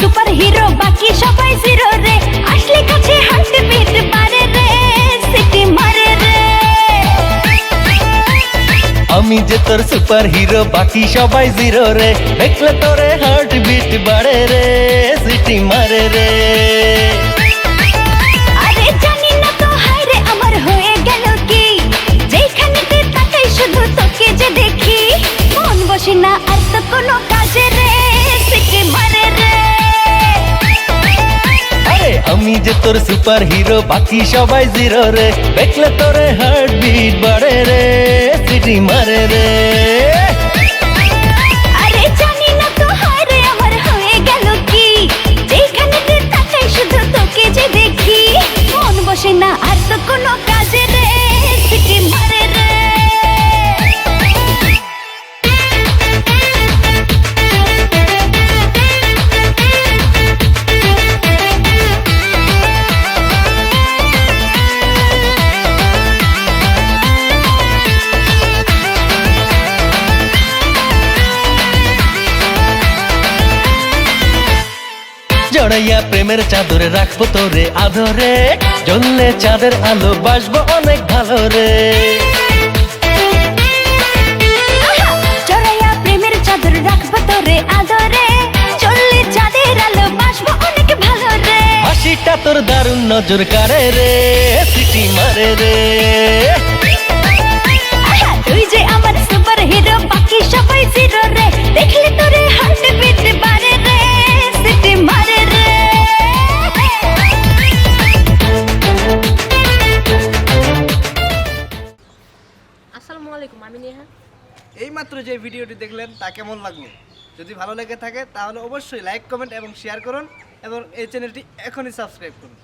Super hero বাকি সবাই zero রে। আসলে কাছে হাসতে পেতে পারে রে সিটি মারে রে। আমি যে তোর সুপার হিরো বাকি সবাই জিরো রে। দেখলে তোরে হার্ট বিট বাড়ে রে সিটি মারে রে। দেখি। মন বসে না আর তো কোনো আমি যে তোর সুপার হিরো বাকি সবাই জিরো রে। দেখলে তোরে হার্ট বিট বাড়ে রে সিটি মারে রে। জড়াইয়া প্রেমের চাদরে রাখব তোরে আদরে। জ্বললে চাঁদের আলো বাসবো অনেক ভালো রে। আহা! জড়াইয়া প্রেমের চাদর রাখব তোরে আদরে। চললে চাঁদের আলো বাসবো অনেক ভালো রে। হাসিটা তোর দারুণ নজর কারে রে সিটি মারে রে। আলাইকুম, আমি নেহা। এইমাত্র যে ভিডিওটি দেখলেন, তা কেমন লাগল? যদি ভালো লেগে থাকে, তাহলে অবশ্যই লাইক কমেন্ট এবং শেয়ার করুন এবং এই চ্যানেলটি এখনই সাবস্ক্রাইব করুন।